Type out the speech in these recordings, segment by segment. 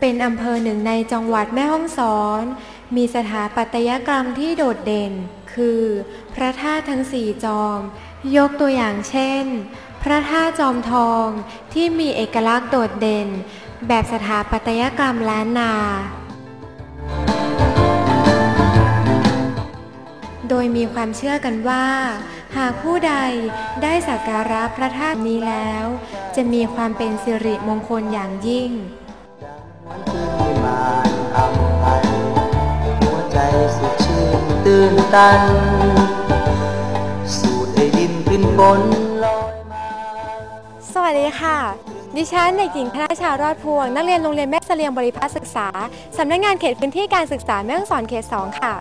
เป็นอำเภอหนึ่งในจังหวัดแม่ฮ่องสอน มีสถาปัตยกรรมที่โดดเด่น คือ พระธาตุทั้งสี่จอม ยกตัวอย่างเช่น พระธาตุจอมทองที่มีเอกลักษณ์โดดเด่น แบบสถาปัตยกรรมล้านนา โดยมีความเชื่อกันว่าหากผู้ใดได้สักการะพระธาตุนี้แล้ว จะมีความเป็นสิริมงคลอย่างยิ่ง ตื่นตัน สูดได้ดินกลิ่นฝนลอยมา สวัสดีค่ะ ดิฉันเด็กหญิงธนาชารอดพวง นักเรียนโรงเรียนแม่เสลียงบริพัตรศึกษา สำนักงานเขตพื้นที่การศึกษาแม่ฮ่องสอนเขต 2 ค่ะ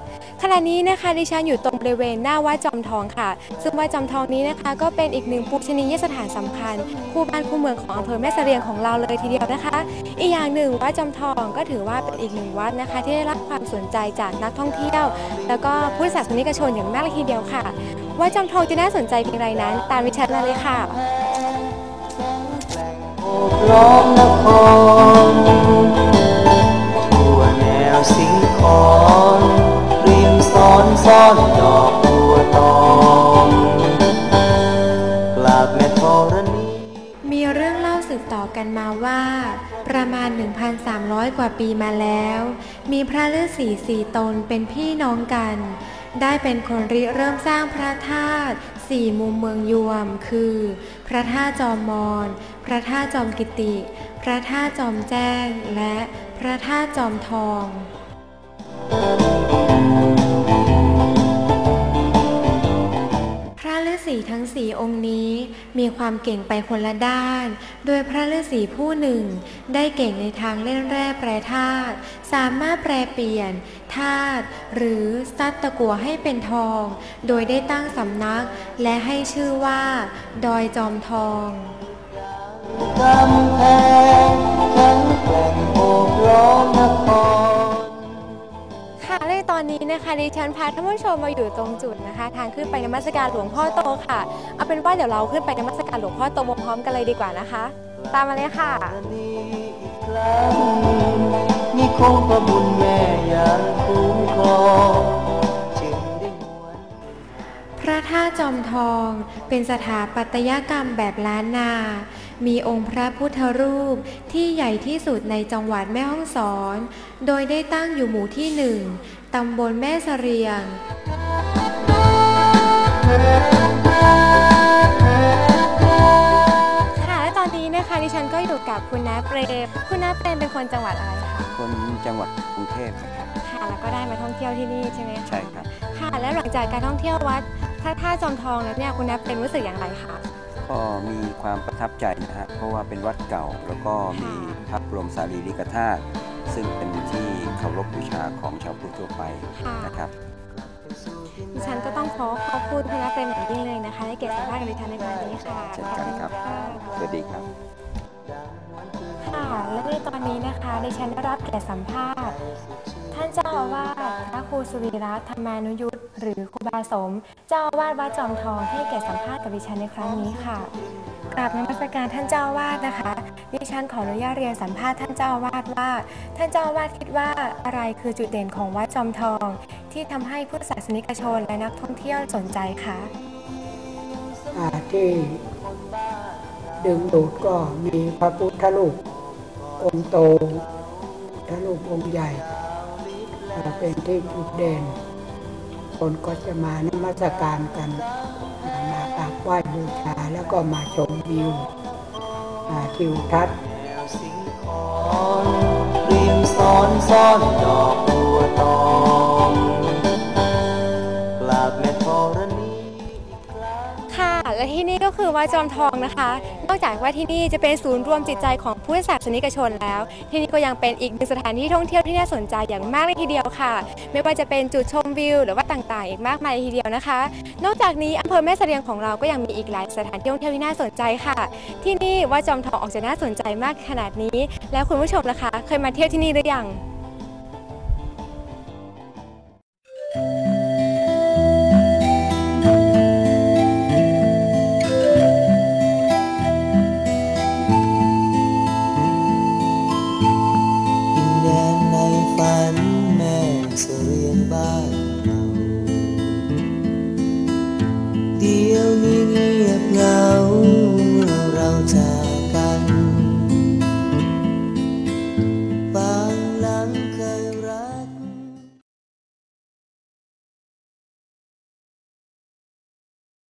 ขณะนี้นะคะดิฉันอยู่ตรงบริเวณหน้าวัดจอมทองค่ะ ซึ่งวัดจอมทองนี้นะคะ ก็เป็นอีกหนึ่งปูชนียสถานสำคัญ คู่บ้านคู่เมืองของอำเภอแม่เสลียงของเราเลยทีเดียวนะคะ อีกอย่างหนึ่งวัดจอมทองก็ถือว่าเป็นอีกหนึ่งวัดนะคะ ที่ได้รับความสนใจจากนักท่องเที่ยว แล้วก็ผู้ศาสนิกชนอย่างมากเลยทีเดียวค่ะวัดจอมทองจะน่าสนใจเพียงไรนั้น ตามดิฉันมาเลยค่ะล้อมนคร สืบต่อกันมาว่า ประมาณ 1,300 กว่าปีมาแล้ว มีพระฤาษีสี่ตนเป็นพี่น้องกัน ได้เป็นคนริเริ่มสร้างพระธาตุสี่มุมเมืองยวม คือ พระธาตุจอมมอนพระธาตุจอมกิติ พระธาตุจอมแจ้ง และพระธาตุจอมทองพระฤาษีทั้งสี่องค์นี้ มีความเก่งไปคนละด้าน โดยพระฤาษีผู้หนึ่ง ได้เก่งในทางเล่นแร่แปรธาตุสามารถแปรเปลี่ยนธาตุหรือซัดตะกัวให้เป็นทอง โดยได้ตั้งสำนัก และให้ชื่อว่า ดอยจอมทองกำแพงแข็งแกร่งโอบล้อมนคร นนี้นะคะดิฉันพาท่านผู้ชมมาอยู่ตรงจุดนะคะ ทางขึ้นไปนมัสการหลวงพ่อโตค่ะ เอาเป็นว่าเดี๋ยวเราขึ้นไปนมัสการหลวงพ่อโตพร้อมกันเลยดีกว่านะคะ ตามมาเลยค่ะนี้อีกคงพระบุญแม่ยังคุ้มครองพระธาตุจอมทองเป็นสถาปัตยกรรมแบบล้านนามีองค์พระพุทธรูปที่ใหญ่ที่สุดในจังหวัดแม่ฮ่องสอน โดยได้ตั้งอยู่หมู่ที่หนึ่ง ตำบลแม่เสรียง ค่ะและตอนนี้นะคะดิฉันก็อยู่กับคุณน้าเปรมคุณน้าเปรมเป็นคนจังหวัดอะไรคะคนจังหวัดกรุงเทพนะครับค่ะแล้วก็ได้มาท่องเที่ยวที่นี่ใช่ไหมคะใช่ครับ ค่ะแล้วหลังจากการท่องเที่ยววัดพระธาตุจอมทองแล้วเนี่ยคุณน้าเปรมรู้สึกอย่างไรคะก็มีความประทับใจนะฮะเพราะว่าเป็นวัดเก่าแล้วก็มีพระบรมสารีริกธาตุ ซึ่งเป็นที่เคารพบูชาของชาวพุทธทั่วไปค่ะนะครับดิฉันก็ต้องขอขอบคุณคุณนักเรียนอย่างยิ่งเลยนะคะที่เกียรติสัมภาษณ์กับดิฉันในวันนี้ค่ะเช่นกันครับขอณสวัสดีครับค่ะและในตอนนี้นะคะดิฉันได้รับเกียรติสัมภาษณ์ ท่านเจ้าอาวาสพระครูสุริรัตน์ธรรมานุยุทธหรือครูบาสม เจ้าอาวาสวัดจอมทองให้เกียรติสัมภาษณ์กับดิฉันในครั้งนี้ค่ะกราบนมัสการท่านเจ้าอาวาสนะคะ ดิฉันขออนุญาตเรียนสัมภาษณ์ท่านเจ้าอาวาสว่า ท่านเจ้าอาวาสคิดว่าอะไรคือจุดเด่นของวัดจอมทอง ที่ทำให้ผู้ศาสนิกชนและนักท่องเที่ยวสนใจคะที่ดึงดูดก็มีพระพุทธรูปองค์โตพระรูปองค์ใหญ่ เป็นที่จุดเด่นคนก็จะมานมัสการกันอ่ามากไหว้บูชาแล้วก็มาชมวิว ทิวทัศน์แนวสิงคอนริมซ้อนซ้อนดอกบัวตอง คือวัดจอมทองนะคะ นอกจากว่าที่นี่จะเป็นศูนย์รวมจิตใจของผู้ศาสนิกชนแล้ว ที่นี่ก็ยังเป็นอีกหนึ่งสถานที่ท่องเที่ยวที่น่าสนใจอย่างมากเลยทีเดียวค่ะ ไม่ว่าจะเป็นจุดชมวิว หรือว่าต่างๆ อีกมากมายทีเดียวนะคะ นอกจากนี้อำเภอแม่เสลียงของเราก็ยังมีอีกหลายสถานที่ท่องเที่ยวที่น่าสนใจค่ะ ที่นี่วัดจอมทองออกจะน่าสนใจมากขนาดนี้ แล้วคุณผู้ชมล่ะคะ เคยมาเที่ยวที่นี่หรือยัง goodbye